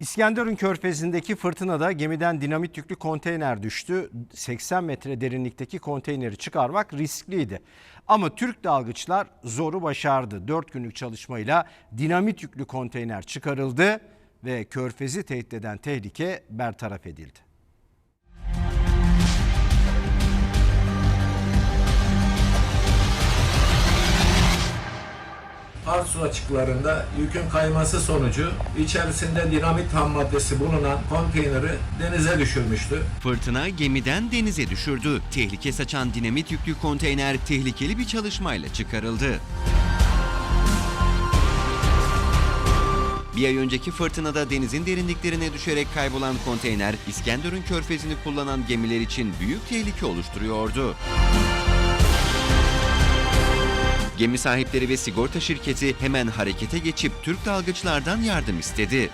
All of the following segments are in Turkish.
İskenderun Körfezi'ndeki fırtınada gemiden dinamit yüklü konteyner düştü. 80 metre derinlikteki konteyneri çıkarmak riskliydi. Ama Türk dalgıçlar zoru başardı. 4 günlük çalışmayla dinamit yüklü konteyner çıkarıldı ve Körfezi tehdit eden tehlike bertaraf edildi. Arsu açıklarında yükün kayması sonucu içerisinde dinamit ham maddesi bulunan konteyneri denize düşürmüştü. Fırtına gemiden denize düşürdü. Tehlike saçan dinamit yüklü konteyner tehlikeli bir çalışmayla çıkarıldı. Bir ay önceki fırtınada denizin derinliklerine düşerek kaybolan konteyner, İskenderun körfezini kullanan gemiler için büyük tehlike oluşturuyordu. Gemi sahipleri ve sigorta şirketi hemen harekete geçip Türk dalgıçlardan yardım istedi.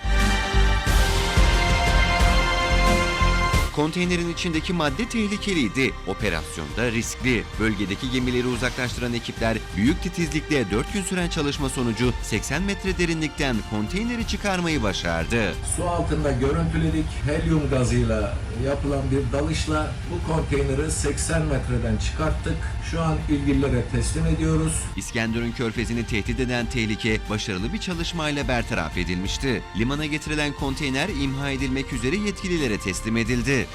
Konteynerin içindeki madde tehlikeliydi. Operasyonda riskli. Bölgedeki gemileri uzaklaştıran ekipler büyük titizlikle 4 gün süren çalışma sonucu 80 metre derinlikten konteyneri çıkarmayı başardı. Su altında görüntüledik. Helyum gazıyla yapılan bir dalışla bu konteyneri 80 metreden çıkarttık. Şu an ilgililere teslim ediyoruz. İskenderun körfezini tehdit eden tehlike başarılı bir çalışmayla bertaraf edilmişti. Limana getirilen konteyner imha edilmek üzere yetkililere teslim edildi.